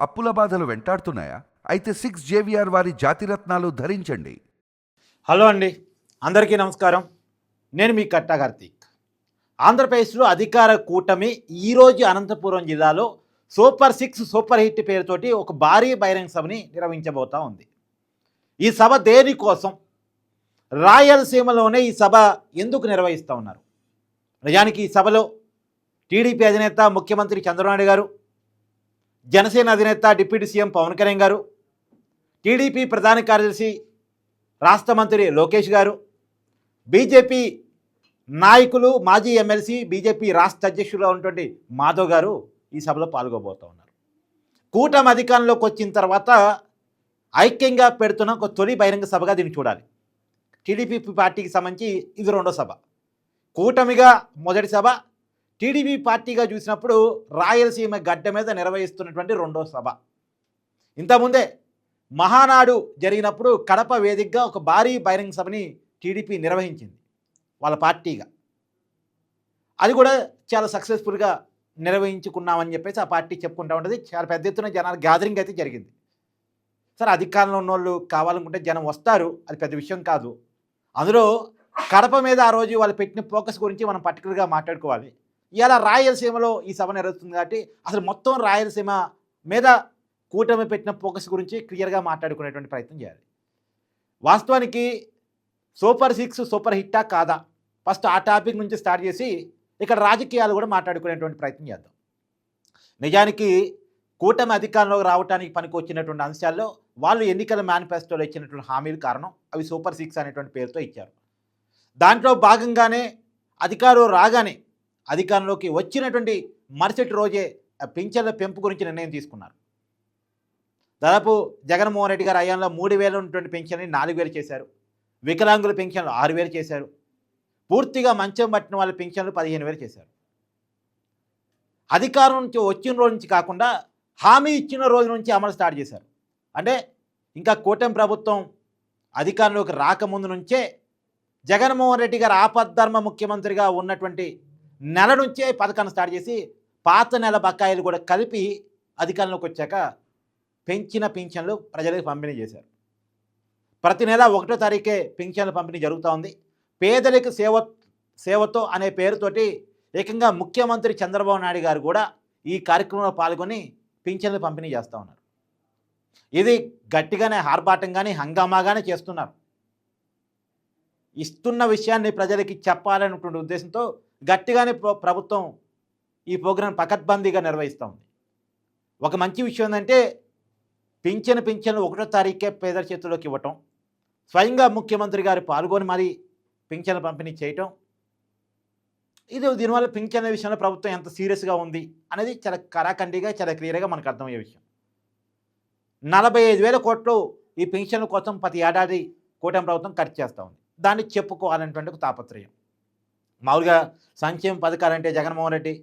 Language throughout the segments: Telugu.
అప్పుల బాధలు వెంటాడుతున్నాయా? అయితే సిక్స్ జేవిఆర్ వారి జాతిరత్నాలు ధరించండి. హలో అండి. అందరికీ నమస్కారం. నేను మీ కట్టా కార్తీక్. ఆంధ్రప్రదేశ్లో అధికార కూటమి ఈరోజు అనంతపురం జిల్లాలో సూపర్ సిక్స్ సూపర్ హిట్ పేరుతోటి ఒక భారీ బహిరంగ సభని నిర్వహించబోతా ఉంది. ఈ సభ దేనికోసం రాయలసీమలోనే ఈ సభ ఎందుకు నిర్వహిస్తూ ఉన్నారు? నిజానికి ఈ సభలో టీడీపీ అధినేత ముఖ్యమంత్రి చంద్రబాబు గారు జనసేన అధినేత డిప్యూటీ సీఎం పవన్ కళ్యాణ్ గారు టీడీపీ ప్రధాన కార్యదర్శి రాష్ట్ర మంత్రి లోకేష్ గారు బీజేపీ నాయకులు మాజీ ఎమ్మెల్సీ బీజేపీ రాష్ట్ర అధ్యక్షులుగా ఉన్నటువంటి మాధవ్ గారు ఈ సభలో పాల్గొబోతూ ఉన్నారు. కూటమి అధికారంలోకి వచ్చిన తర్వాత ఐక్యంగా పెడుతున్న ఒక తొలి బహిరంగ సభగా దీన్ని చూడాలి. టీడీపీ పార్టీకి సంబంధించి ఇది రెండో సభ. కూటమిగా మొదటి సభ టీడీపీ పార్టీగా చూసినప్పుడు రాయలసీమ గడ్డ మీద నిర్వహిస్తున్నటువంటి రెండో సభ. ఇంతకుముందే మహానాడు జరిగినప్పుడు కడప వేదికగా ఒక భారీ బహిరంగ సభని టీడీపీ నిర్వహించింది వాళ్ళ పార్టీగా. అది కూడా చాలా సక్సెస్ఫుల్గా నిర్వహించుకున్నామని చెప్పేసి ఆ పార్టీ చెప్పుకుంటా ఉంటుంది. చాలా పెద్ద ఎత్తున జనాల గ్యాదరింగ్ అయితే జరిగింది. సరే అధికారంలో ఉన్న వాళ్ళు కావాలనుకుంటే జనం వస్తారు. అది పెద్ద విషయం కాదు. అందులో కడప మీద ఆ రోజు వాళ్ళు పెట్టిన ఫోకస్ గురించి మనం పర్టికులర్గా మాట్లాడుకోవాలి. ఇలా రాయలసీమలో ఈ సభ నెరవేరుతుంది కాబట్టి అసలు మొత్తం రాయలసీమ మీద కూటమి పెట్టిన ఫోకస్ గురించి క్లియర్గా మాట్లాడుకునేటువంటి ప్రయత్నం చేయాలి. వాస్తవానికి సూపర్ సిక్స్ సూపర్ హిట్టా కాదా? ఫస్ట్ ఆ టాపిక్ నుంచి స్టార్ట్ చేసి ఇక్కడ రాజకీయాలు కూడా మాట్లాడుకునేటువంటి ప్రయత్నం చేద్దాం. నిజానికి కూటమి అధికారంలోకి రావడానికి పనికి వచ్చినటువంటి అంశాల్లో వాళ్ళు ఎన్నికల మేనిఫెస్టోలో ఇచ్చినటువంటి హామీలు కారణం అవి సూపర్ సిక్స్ అనేటువంటి పేరుతో ఇచ్చారు. దాంట్లో భాగంగానే అధికారం రాగానే అధికారంలోకి వచ్చినటువంటి మరుసటి రోజే ఆ పింఛన్ల పెంపు గురించి నిర్ణయం తీసుకున్నారు. దాదాపు జగన్మోహన్ రెడ్డి గారు అయ్యంలో మూడు వేలు ఉన్నటువంటి పెన్షన్ని నాలుగు వేలు చేశారు. వికలాంగుల పెన్షన్లు ఆరు వేలు చేశారు. పూర్తిగా మంచం పట్టిన వాళ్ళ పెన్షన్లు పదిహేను వేలు చేశారు. అధికారం నుంచి వచ్చిన రోజు నుంచి కాకుండా హామీ ఇచ్చిన రోజు నుంచి అమలు స్టార్ట్ చేశారు. అంటే ఇంకా కూటమి ప్రభుత్వం అధికారంలోకి రాకముందు నుంచే జగన్మోహన్ రెడ్డి గారు ఆపద్ధర్మ ముఖ్యమంత్రిగా ఉన్నటువంటి నెల నుంచే పథకాన్ని స్టార్ట్ చేసి పాత నెల బకాయిలు కూడా కలిపి అధికారంలోకి వచ్చాక పెంచిన పింఛన్లు ప్రజలకు పంపిణీ చేశారు. ప్రతి నెల ఒకటో తారీఖే పింఛన్ల పంపిణీ జరుగుతూ ఉంది. పేదలకు సేవ సేవతో అనే పేరుతోటి ఏకంగా ముఖ్యమంత్రి చంద్రబాబు నాయుడు గారు కూడా ఈ కార్యక్రమంలో పాల్గొని పింఛన్లు పంపిణీ చేస్తూ ఉన్నారు. ఇది గట్టిగానే ఆర్భాటంగానే హంగామాగానే చేస్తున్నారు. ఇస్తున్న విషయాన్ని ప్రజలకి చెప్పాలనేటువంటి ఉద్దేశంతో గట్టిగానే ప్రభుత్వం ఈ ప్రోగ్రాం పకడ్బందీగా నిర్వహిస్తూ ఉంది ఒక మంచి విషయం ఏంటంటే పింఛను పింఛను ఒకటో తారీఖే పేదల చేతుల్లోకి ఇవ్వటం స్వయంగా ముఖ్యమంత్రి గారు పాల్గొని మరీ పింఛను పంపిణీ చేయటం ఇది దీనివల్ల పింఛన్ విషయంలో ప్రభుత్వం ఎంత సీరియస్గా ఉంది అనేది చాలా కరాఖండిగా చాలా క్లియర్గా మనకు అర్థమయ్యే విషయం. నలభై ఐదు వేల కోట్లు ఈ పెన్షన్ల కోసం ప్రతి ఏడాది కూటమి ప్రభుత్వం ఖర్చు చేస్తూ ఉంది. దాన్ని చెప్పుకోవాలనేటువంటి ఒక తాపత్రయం. మామూలుగా సంక్షేమ పథకాలంటే జగన్మోహన్ రెడ్డి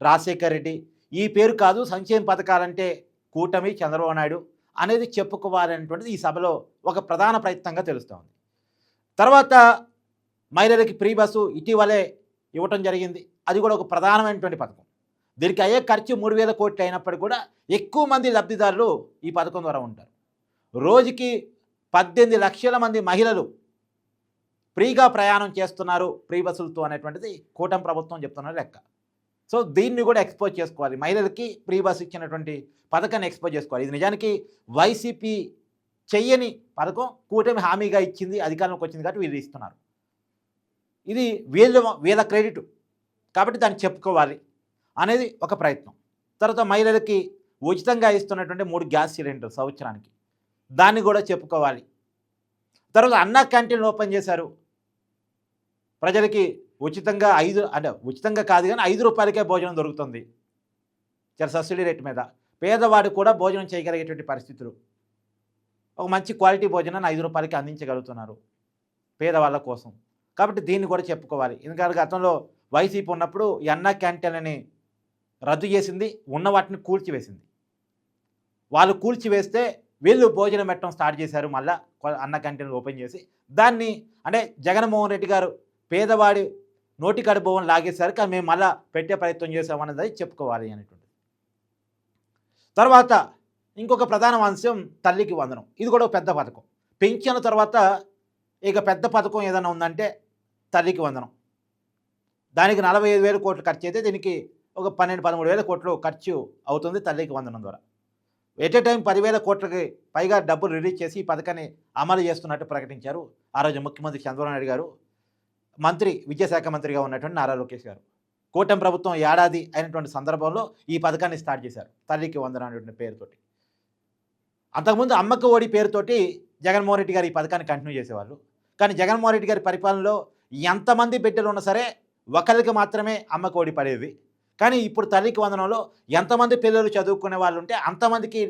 రాజశేఖర్ రెడ్డి ఈ పేరు కాదు సంక్షేమ పథకాలంటే కూటమి చంద్రబాబు నాయుడు అనేది చెప్పుకోవాలనేటువంటిది ఈ సభలో ఒక ప్రధాన ప్రయత్నంగా తెలుస్తోంది. తర్వాత మహిళలకి ఫ్రీ బస్సు ఇటీవలే ఇవ్వటం జరిగింది. అది కూడా ఒక ప్రధానమైనటువంటి పథకం. దీనికి అయ్యే ఖర్చు మూడు వేల కోట్లు అయినప్పటికీ కూడా ఎక్కువ మంది లబ్ధిదారులు ఈ పథకం ద్వారా ఉంటారు. రోజుకి పద్దెనిమిది లక్షల మంది మహిళలు ఫ్రీగా ప్రయాణం చేస్తున్నారు ఫ్రీ బస్సులతో అనేటువంటిది కూటమి ప్రభుత్వం చెప్తున్న లెక్క. సో దీన్ని కూడా ఎక్స్పోజ్ చేసుకోవాలి. మహిళలకి ఫ్రీ బస్ ఇచ్చినటువంటి పథకాన్ని ఎక్స్పోజ్ చేసుకోవాలి. ఇది నిజానికి వైసీపీ చెయ్యని పథకం కూటమి హామీగా ఇచ్చింది అధికారంలోకి వచ్చింది కాబట్టి వీళ్ళు ఇస్తున్నారు. ఇది వీళ్ళ వీళ్ళ క్రెడిట్ కాబట్టి దాన్ని చెప్పుకోవాలి అనేది ఒక ప్రయత్నం. తర్వాత మహిళలకి ఉచితంగా ఇస్తున్నటువంటి మూడు గ్యాస్ సిలిండర్ సంవత్సరానికి. దాన్ని కూడా చెప్పుకోవాలి. తర్వాత అన్నా క్యాంటీన్లు ఓపెన్ చేశారు. ప్రజలకి ఉచితంగా ఐదు అంటే ఉచితంగా కాదు కానీ ఐదు రూపాయలకే భోజనం దొరుకుతుంది. చాలా సబ్సిడీ రేట్ మీద. పేదవాడు కూడా భోజనం చేయగలిగేటువంటి పరిస్థితులు. ఒక మంచి క్వాలిటీ భోజనాన్ని ఐదు రూపాయలకి అందించగలుగుతున్నారు పేదవాళ్ళ కోసం. కాబట్టి దీన్ని కూడా చెప్పుకోవాలి. ఎందుకంటే గతంలో వైసీపీ ఉన్నప్పుడు ఈ క్యాంటీన్ అని రద్దు చేసింది ఉన్న వాటిని కూల్చివేసింది. వాళ్ళు కూల్చివేస్తే వీళ్ళు భోజనం పెట్టడం స్టార్ట్ చేశారు మళ్ళీ అన్న క్యాంటీన్ ఓపెన్ చేసి. దాన్ని అంటే జగన్మోహన్ రెడ్డి గారు పేదవాడి నోటి కడుభవం లాగేశారు కానీ మేము మళ్ళా పెట్టే ప్రయత్నం చేసామన్నది చెప్పుకోవాలి అనేటువంటిది. తర్వాత ఇంకొక ప్రధాన అంశం తల్లికి వందనం. ఇది కూడా ఒక పెద్ద పథకం. పెంచిన తర్వాత ఇక పెద్ద పథకం ఏదైనా ఉందంటే తల్లికి వందనం. దానికి నలభై ఐదు వేల కోట్లు ఖర్చు అయితే దీనికి ఒక పన్నెండు పదమూడు వేల కోట్లు ఖర్చు అవుతుంది తల్లికి వందనం ద్వారా. ఎట్ ఏ టైం పదివేల కోట్లకి పైగా డబ్బులు రిలీజ్ చేసి ఈ పథకాన్ని అమలు చేస్తున్నట్టు ప్రకటించారు ఆ రోజు ముఖ్యమంత్రి చంద్రబాబు నాయుడు గారు. మంత్రి విద్యాశాఖ మంత్రిగా ఉన్నటువంటి నారా లోకేష్ గారు. కూటమి ప్రభుత్వం ఏడాది అయినటువంటి సందర్భంలో ఈ పథకాన్ని స్టార్ట్ చేశారు. తల్లికి వందన అనేటువంటి పేరుతోటి. అంతకుముందు అమ్మకు ఓడి పేరుతోటి జగన్మోహన్ రెడ్డి గారు ఈ పథకాన్ని కంటిన్యూ చేసేవాళ్ళు. కానీ జగన్మోహన్ రెడ్డి గారి పరిపాలనలో ఎంతమంది బిడ్డలు ఉన్నా సరే ఒకరికి మాత్రమే అమ్మకు ఓడి పడేది కానీ ఇప్పుడు తల్లికి వందనంలో ఎంతమంది పిల్లలు చదువుకునే వాళ్ళు ఉంటే అంతమందికి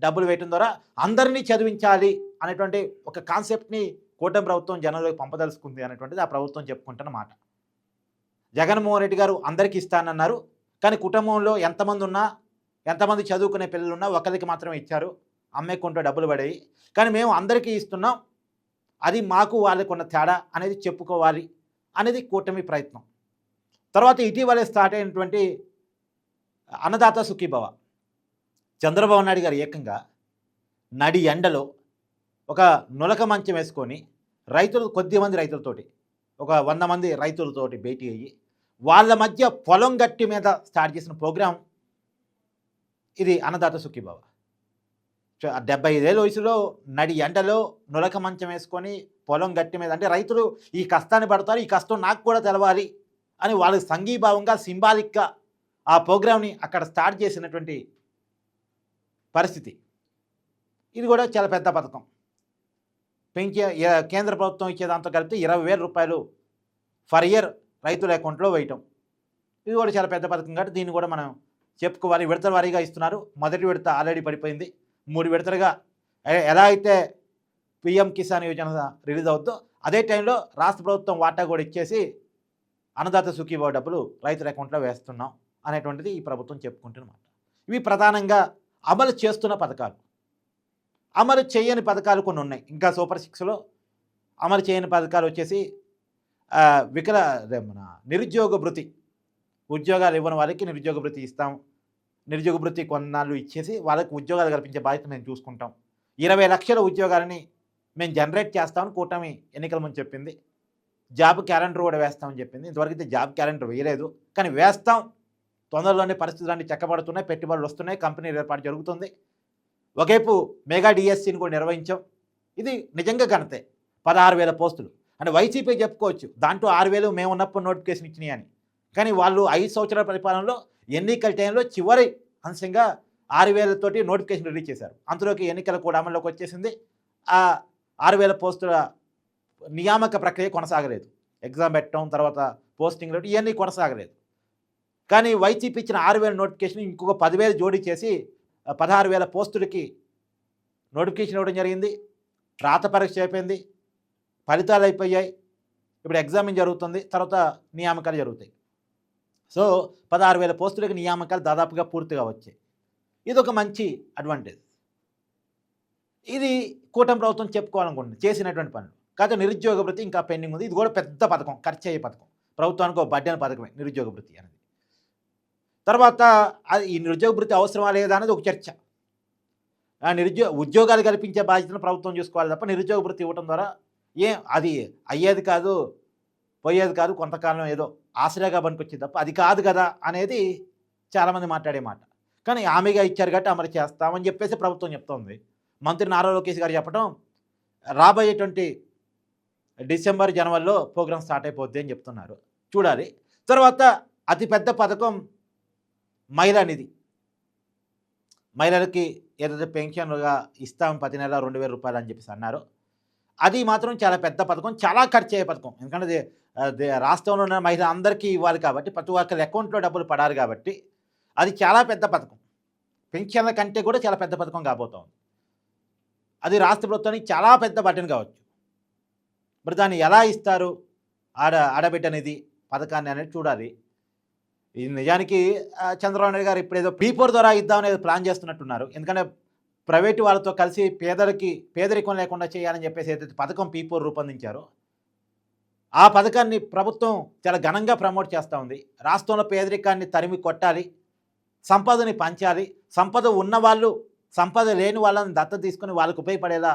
డబ్బులు వేయటం ద్వారా అందరినీ చదివించాలి అనేటువంటి ఒక కాన్సెప్ట్ని కూటమి ప్రభుత్వం జనంలోకి పంపదలుచుకుంది అనేటువంటిది ఆ ప్రభుత్వం చెప్పుకుంటున్న మాట. జగన్మోహన్ రెడ్డి గారు అందరికీ ఇస్తానన్నారు. కానీ కుటుంబంలో ఎంతమంది ఉన్నా ఎంతమంది చదువుకునే పిల్లలు ఉన్నా ఒకరికి మాత్రమే ఇచ్చారు. అమ్మేకుంటూ డబ్బులు పడేవి. కానీ మేము అందరికీ ఇస్తున్నాం. అది మాకు వాళ్ళకు ఉన్న తేడా అనేది చెప్పుకోవాలి అనేది కూటమి ప్రయత్నం. తర్వాత ఇటీవలే స్టార్ట్ అయినటువంటి అన్నదాత సుఖీభవ. చంద్రబాబు నాయుడు గారు ఏకంగా నడి ఎండలో ఒక నులక మంచం వేసుకొని రైతులు కొద్దిమంది రైతులతోటి ఒక వంద మంది రైతులతోటి భేటీ అయ్యి వాళ్ళ మధ్య పొలం గట్టి మీద స్టార్ట్ చేసిన ప్రోగ్రాం ఇది అన్నదాత సుఖీబాబా చ- డెబ్బై ఐదేళ్ళ వయసులో నడి ఎండలో నులక మంచం వేసుకొని పొలం గట్టి మీద అంటే రైతులు ఈ కష్టాన్ని పడతారు ఈ కష్టం నాకు కూడా తెలవాలి అని వాళ్ళకి సంఘీభావంగా సింబాలిక్గా ఆ ప్రోగ్రామ్ని అక్కడ స్టార్ట్ చేసినటువంటి పరిస్థితి. ఇది కూడా చాలా పెద్ద పథకం. పెంచే కేంద్ర ప్రభుత్వం ఇచ్చే దాంతో కలిపితే ఇరవై వేల రూపాయలు ఫర్ ఇయర్ రైతుల అకౌంట్లో వేయటం. ఇది కూడా చాలా పెద్ద పథకం కాబట్టి దీన్ని కూడా మనం చెప్పుకోవాలి. విడతల వారీగా ఇస్తున్నారు. మొదటి విడత ఆల్రెడీ పడిపోయింది. మూడు విడతలుగా ఎలా అయితే పిఎం కిసాన్ యోజన రిలీజ్ అవుతుందో అదే టైంలో రాష్ట్ర ప్రభుత్వం వాటా కూడా ఇచ్చేసి అన్నదాత సుఖీభావ డబ్బులు రైతుల అకౌంట్లో వేస్తున్నాం అనేటువంటిది ఈ ప్రభుత్వం చెప్పుకుంటున్నమాట ఇవి ప్రధానంగా అమలు చేస్తున్న పథకాలు. అమలు చేయని పథకాలు కొన్ని ఉన్నాయి. ఇంకా సూపర్ సిక్స్లో అమలు చేయని పథకాలు వచ్చేసి వికల మన నిరుద్యోగ భృతి. ఉద్యోగాలు ఇవ్వని వాళ్ళకి నిరుద్యోగ భృతి ఇస్తాం. నిరుద్యోగ భృతి కొన్నాళ్ళు ఇచ్చేసి వాళ్ళకి ఉద్యోగాలు కల్పించే బాధ్యత మేము చూసుకుంటాం. ఇరవై లక్షల ఉద్యోగాలని మేము జనరేట్ చేస్తామని కూటమి ఎన్నికల ముందు చెప్పింది. జాబ్ క్యాలెండర్ కూడా వేస్తామని చెప్పింది. ఇంతవరకు అయితే జాబ్ క్యాలెండర్ వేయలేదు. కానీ వేస్తాం. తొందరలోనే పరిస్థితులన్నీ చెక్కబడుతున్నాయి. పెట్టుబడులు వస్తున్నాయి. కంపెనీ ఏర్పాటు జరుగుతుంది. ఒకవైపు మెగా డిఎస్సిని కూడా నిర్వహించాం. ఇది నిజంగా ఘనతే. పదహారు వేల పోస్టులు. అంటే వైసీపీ చెప్పుకోవచ్చు. దాంట్లో ఆరు వేలు మేము ఉన్నప్పుడు నోటిఫికేషన్ ఇచ్చినాయి అని. కానీ వాళ్ళు ఐదు సంవత్సరాల పరిపాలనలో ఎన్నికల టైంలో చివరి అంశంగా ఆరు వేలతోటి నోటిఫికేషన్ రిలీజ్ చేశారు. అంతలోకి ఎన్నికలు కూడా అమల్లోకి వచ్చేసింది. ఆ ఆరు వేల పోస్టుల నియామక ప్రక్రియ కొనసాగలేదు. ఎగ్జామ్ పెట్టడం తర్వాత పోస్టింగ్ ఇవన్నీ కొనసాగలేదు. కానీ వైసీపీ ఇచ్చిన ఆరు వేల నోటిఫికేషన్ ఇంకొక పదివేలు జోడీ చేసి పదహారు వేల పోస్టులకి నోటిఫికేషన్ ఇవ్వడం జరిగింది. రాత పరీక్ష అయిపోయింది. ఫలితాలు అయిపోయాయి. ఇప్పుడు ఎగ్జామిన్ జరుగుతుంది. తర్వాత నియామకాలు జరుగుతాయి. సో పదహారు వేల పోస్టులకి నియామకాలు దాదాపుగా పూర్తిగా వచ్చాయి. ఇది ఒక మంచి అడ్వాంటేజ్. ఇది కూటమి ప్రభుత్వం చెప్పుకోవాలనుకుంటుంది. చేసినటువంటి పనులు. కాకపోతే నిరుద్యోగ ఇంకా పెండింగ్ ఉంది. ఇది కూడా పెద్ద పథకం. ఖర్చు అయ్యే పథకం. ప్రభుత్వానికి ఒక బడ్డైన పథకమే నిరుద్యోగ అనేది. తర్వాత అది ఈ నిరుద్యోగ భృతి అవసరమా లేదా అనేది ఒక చర్చ. నిరుద్యో నిరుద్యోగ ఉద్యోగాలు కల్పించే బాధ్యతను ప్రభుత్వం చూసుకోవాలి తప్ప నిరుద్యోగ భృతి ఇవ్వడం ద్వారా ఏం అది అయ్యేది కాదు పోయేది కాదు కొంతకాలం ఏదో ఆశ్రయగా పనికొచ్చేది తప్ప అది కాదు కదా అనేది చాలామంది మాట్లాడే మాట. కానీ హామీగా ఇచ్చారు కాబట్టి అమలు చేస్తామని చెప్పేసి ప్రభుత్వం చెప్తోంది. మంత్రి నారా లోకేష్ గారు చెప్పడం రాబోయేటువంటి డిసెంబర్ జనవరిలో ప్రోగ్రామ్ స్టార్ట్ అయిపోద్ది అని చెప్తున్నారు. చూడాలి. తర్వాత అతిపెద్ద పథకం మహిళా నిధి. మహిళలకి ఏదైతే పెన్షన్గా ఇస్తాం ప్రతి నెల రెండు వేల రూపాయలు అని చెప్పేసి అన్నారు. అది మాత్రం చాలా పెద్ద పథకం చాలా ఖర్చు అయ్యే పథకం. ఎందుకంటే రాష్ట్రంలో ఉన్న మహిళ అందరికీ ఇవ్వాలి కాబట్టి ప్రతి ఒక్కరి అకౌంట్లో డబ్బులు పడాలి కాబట్టి అది చాలా పెద్ద పథకం. పెన్షన్ల కంటే కూడా చాలా పెద్ద పథకం కాబోతోంది. అది రాష్ట్ర ప్రభుత్వానికి చాలా పెద్ద బటన్ కావచ్చు. మరి దాన్ని ఎలా ఇస్తారు? ఆడ ఆడబిడ్డ అనేది పథకాన్ని అనేది చూడాలి. ఇది నిజానికి చంద్రబాబు నాయుడు గారు ఇప్పుడు ఏదో పీపోర్ ద్వారా ఇద్దామనేది ప్లాన్ చేస్తున్నట్టున్నారు. ఎందుకంటే ప్రైవేటు వాళ్ళతో కలిసి పేదలకి పేదరికం లేకుండా చేయాలని చెప్పేసి ఏదైతే పథకం పీపోర్ రూపొందించారో ఆ పథకాన్ని ప్రభుత్వం చాలా ఘనంగా ప్రమోట్ చేస్తూ ఉంది. రాష్ట్రంలో పేదరికాన్ని తరిమి కొట్టాలి సంపదని పంచాలి సంపద ఉన్నవాళ్ళు సంపద లేని వాళ్ళని దత్తత తీసుకుని వాళ్ళకు ఉపయోగపడేలా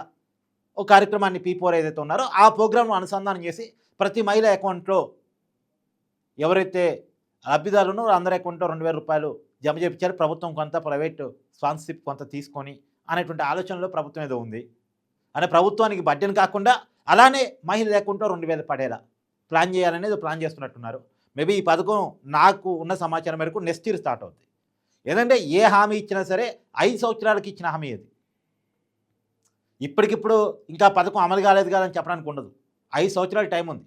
ఒక కార్యక్రమాన్ని పీపోర్ ఏదైతే ఉన్నారో ఆ ప్రోగ్రామ్ను అనుసంధానం చేసి ప్రతి మహిళ అకౌంట్లో ఎవరైతే లబ్ధిదారులను అందరి అకౌంట్లో రెండు వేల రూపాయలు జమ చేయించారు ప్రభుత్వం కొంత ప్రైవేట్ స్పాన్సర్షిప్ కొంత తీసుకొని అనేటువంటి ఆలోచనలో ప్రభుత్వం ఏదో ఉంది. అనే ప్రభుత్వానికి బడ్జెట్ కాకుండా అలానే మహిళల అకౌంట్లో రెండు వేలు పడేలా ప్లాన్ చేయాలనేది ప్లాన్ చేస్తున్నట్టున్నారు. మేబీ ఈ పథకం నాకు ఉన్న సమాచారం మేరకు నెక్స్ట్ ఇయర్ స్టార్ట్ అవుతుంది ఏదంటే ఏ హామీ ఇచ్చినా సరే ఐదు సంవత్సరాలకి ఇచ్చిన హామీ అది ఇప్పటికిప్పుడు ఇంకా పథకం అమలు కాలేదు కాదని చెప్పడానికి ఉండదు. ఐదు సంవత్సరాలు టైం ఉంది.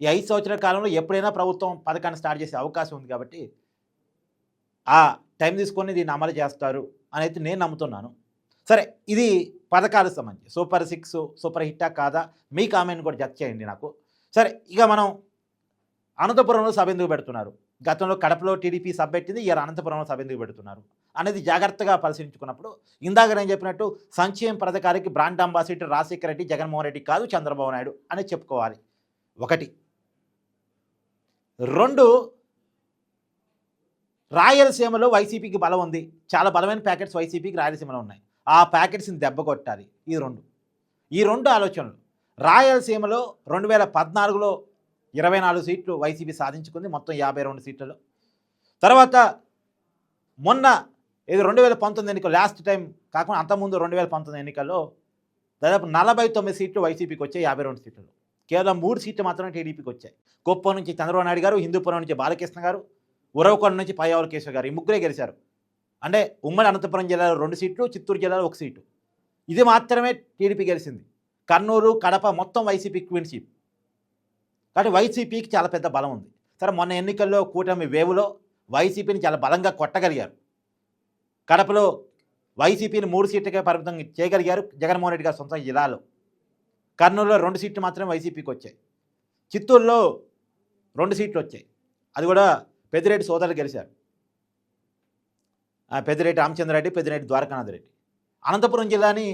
ఈ ఐదు సంవత్సరాల కాలంలో ఎప్పుడైనా ప్రభుత్వం పథకాన్ని స్టార్ట్ చేసే అవకాశం ఉంది కాబట్టి ఆ టైం తీసుకొని దీన్ని అమలు చేస్తారు అని అయితే నేను నమ్ముతున్నాను. సరే ఇది పథకాలకు సంబంధించి. సూపర్ సిక్స్ సూపర్ హిట్టా కాదా? మీ కామెంట్ కూడా జత చేయండి నాకు. సరే ఇక మనం అనంతపురంలో సభ ఎందుకు పెడుతున్నారు? గతంలో కడపలో టీడీపీ సభ పెట్టింది ఇవాళ అనంతపురంలో సభ ఎందుకు పెడుతున్నారు? అనేది జాగ్రత్తగా పరిశీలించుకున్నప్పుడు ఇందాక నేను చెప్పినట్టు సంక్షేమ పథకాలకి బ్రాండ్ అంబాసిడర్ రాజశేఖర రెడ్డి జగన్మోహన్ రెడ్డి కాదు చంద్రబాబు నాయుడు అనేది చెప్పుకోవాలి. ఒకటి. రెండు రాయలసీమలో వైసీపీకి బలం ఉంది. చాలా బలమైన ప్యాకెట్స్ వైసీపీకి రాయలసీమలో ఉన్నాయి. ఆ ప్యాకెట్స్ని దెబ్బ కొట్టాలి ఈ రెండు. ఈ రెండు ఆలోచనలు. రాయలసీమలో రెండు వేల పద్నాలుగులో ఇరవై నాలుగు సీట్లు వైసీపీ సాధించుకుంది మొత్తం యాభై రెండు సీట్లలో. తర్వాత మొన్న ఇది రెండు వేల పంతొమ్మిది ఎన్నికలు లాస్ట్ టైం కాకుండా అంతకుముందు రెండు వేల పంతొమ్మిది ఎన్నికల్లో దాదాపు నలభై తొమ్మిది సీట్లు వైసీపీకి వచ్చాయి యాభై రెండు సీట్లు కేవలం మూడు సీట్లు మాత్రమే టీడీపీకి వచ్చాయి. కుప్పం నుంచి చంద్రబాబు నాయుడు గారు హిందూపురం నుంచి బాలకృష్ణ గారు ఉరవకొండ నుంచి పయ్యావుల కేశవ గారు ఈ ముగ్గురే గెలిచారు. అంటే ఉమ్మడి అనంతపురం జిల్లాలో రెండు సీట్లు చిత్తూరు జిల్లాలో ఒక సీటు. ఇది మాత్రమే టీడీపీ గెలిచింది. కర్నూలు కడప మొత్తం వైసీపీ క్వీన్షిప్ కాబట్టి వైసీపీకి చాలా పెద్ద బలం ఉంది. సరే మొన్న ఎన్నికల్లో కూటమి వేవులో వైసీపీని చాలా బలంగా కొట్టగలిగారు. కడపలో వైసీపీని మూడు సీట్లకే పరిమితం చేయగలిగారు జగన్మోహన్ రెడ్డి గారు సొంత జిల్లాలో. కర్నూలులో రెండు సీట్లు మాత్రమే వైసీపీకి వచ్చాయి. చిత్తూరులో రెండు సీట్లు వచ్చాయి. అది కూడా పెద్దిరెడ్డి సోదరులు గెలిచారు. పెద్దిరెడ్డి రామచంద్రారెడ్డి పెద్దిరెడ్డి ద్వారకానాథ్ రెడ్డి. అనంతపురం జిల్లాని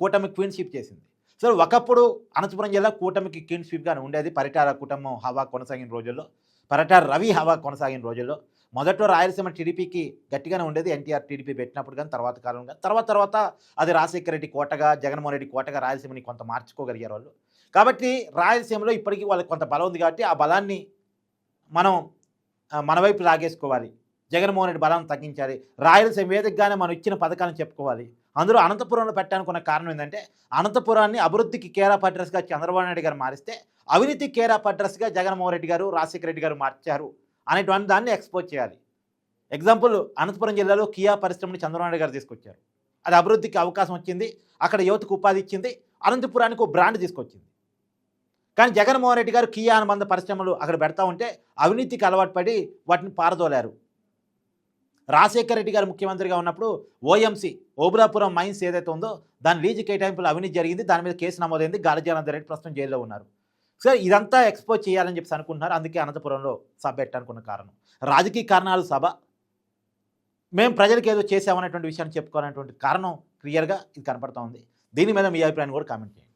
కూటమి క్వీన్షిప్ చేసింది. సో ఒకప్పుడు అనంతపురం జిల్లా కూటమికి క్వీన్షిప్గా ఉండేది. పరిటార కుటుంబం హవా కొనసాగిన రోజుల్లో పరిటార రవి హవా కొనసాగిన రోజుల్లో. మొదట్లో రాయలసీమ టీడీపీకి గట్టిగానే ఉండేది. ఎన్టీఆర్ టీడీపీ పెట్టినప్పుడు కానీ తర్వాత కాలంగా తర్వాత తర్వాత అది రాజశేఖర రెడ్డి కోటగా జగన్మోహన్ రెడ్డి కోటగా రాయలసీమని కొంత మార్చుకోగలిగారు వాళ్ళు. కాబట్టి రాయలసీమలో ఇప్పటికీ వాళ్ళకి కొంత బలం ఉంది కాబట్టి ఆ బలాన్ని మనం మన వైపు లాగేసుకోవాలి. జగన్మోహన్ రెడ్డి బలాన్ని తగ్గించాలి. రాయలసీమ వేదికగానే మనం ఇచ్చిన పథకాలను చెప్పుకోవాలి. అందులో అనంతపురంలో పెట్టానుకున్న కారణం ఏంటంటే అనంతపురాన్ని అభివృద్ధికి కేర్ ఆఫ్ అడ్రస్గా చంద్రబాబు నాయుడు గారు మారిస్తే అవినీతి కేర్ ఆఫ్ అడ్రస్గా జగన్మోహన్ రెడ్డి గారు రాజశేఖర రెడ్డి గారు మార్చారు. అనేటువంటి దాన్ని ఎక్స్పోజ్ చేయాలి. ఎగ్జాంపుల్ అనంతపురం జిల్లాలో కియా పరిశ్రమని చంద్రబాబు గారు తీసుకొచ్చారు. అది అభివృద్ధికి అవకాశం వచ్చింది. అక్కడ యువతకు ఉపాధి ఇచ్చింది. అనంతపురానికి ఒక బ్రాండ్ తీసుకొచ్చింది. కానీ జగన్మోహన్ రెడ్డి గారు కియా అనుబంధ పరిశ్రమలు అక్కడ పెడతా ఉంటే అవినీతికి అలవాటు పడి వాటిని పారదోలారు. రాజశేఖర రెడ్డి గారు ముఖ్యమంత్రిగా ఉన్నప్పుడు ఓఎంసీ ఓబులాపురం మైన్స్ ఏదైతే ఉందో దాని లీజు కేటాయింపులు అవినీతి జరిగింది. దాని మీద కేసు నమోదైంది. గాలిజానందర్ రెడ్డి ప్రస్తుతం జైల్లో ఉన్నారు. సార్ ఇదంతా ఎక్స్పోజ్ చేయాలని చెప్పి అనుకుంటున్నారు. అందుకే అనంతపురంలో సభ పెట్టనుకున్న కారణం. రాజకీయ కారణాలు సభ. మేము ప్రజలకు ఏదో చేసామనేటువంటి విషయాన్ని చెప్పుకోవాలనేటువంటి కారణం క్లియర్గా ఇది కనపడతా ఉంది. దీని మీద మీ అభిప్రాయాన్ని కూడా కామెంట్ చేయండి.